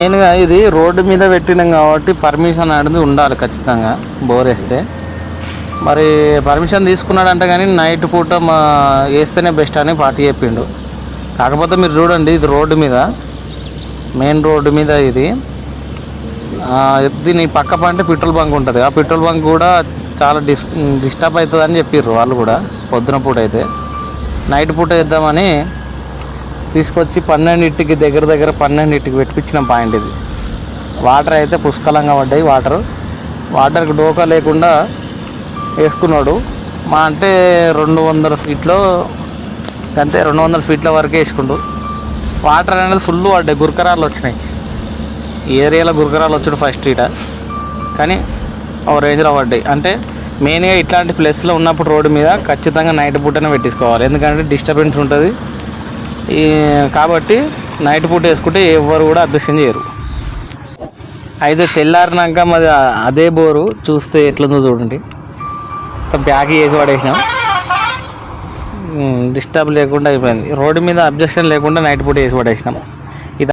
మెయిన్గా ఇది రోడ్డు మీద పెట్టినాం కాబట్టి పర్మిషన్ అనేది ఉండాలి ఖచ్చితంగా బోర్ వేస్తే. మరి పర్మిషన్ తీసుకున్నాడంట కానీ నైట్ పూట మా వేస్తేనే బెస్ట్ అని పార్టీ చెప్పిండు. కాకపోతే మీరు చూడండి ఇది రోడ్డు మీద మెయిన్ రోడ్డు మీద ఇది. దీని పక్క పంటే పెట్రోల్ బంక్ ఉంటుంది. ఆ పెట్రోల్ బంక్ కూడా చాలా డిస్ డిస్టర్బ్ అవుతుందని చెప్పారు వాళ్ళు కూడా పొద్దున పూట అయితే. నైట్ పూట వేద్దామని తీసుకొచ్చి పన్నెండింటికి దగ్గర దగ్గర పన్నెండింటికి పెట్టించిన పాయింట్ ఇది. వాటర్ అయితే పుష్కలంగా పడ్డాయి వాటర్. వాటర్కి డోకా లేకుండా వేసుకున్నాడు. మా అంటే రెండు వందల ఫీట్లో అంతే రెండు వందల ఫీట్ల వరకే వేసుకుండు. వాటర్ అనేది ఫుల్ పడ్డాయి గురకరాలు వచ్చినాయి. ఏరియాలో గురకరాలు వచ్చాడు ఫస్ట్ ఈట కానీ ఓ రేంజ్లో పడ్డాయి. అంటే మెయిన్గా ఇట్లాంటి ప్లేస్లో ఉన్నప్పుడు రోడ్డు మీద ఖచ్చితంగా నైట్ పూటనే పెట్టించుకోవాలి ఎందుకంటే డిస్టర్బెన్స్ ఉంటుంది. ఈ కాబట్టి నైట్ పూట వేసుకుంటే ఎవరు కూడా అదృష్టం చేయరు. అయితే తెల్లారినాక మరి అదే బోరు చూస్తే ఎట్లుందో చూడండి. బ్యాగ్ వేసి పడేసినాం. డిస్టర్బ్ లేకుండా అయిపోయింది. రోడ్డు మీద అబ్జెక్షన్ లేకుండా నైట్ పూట వేసి పడేసినాం.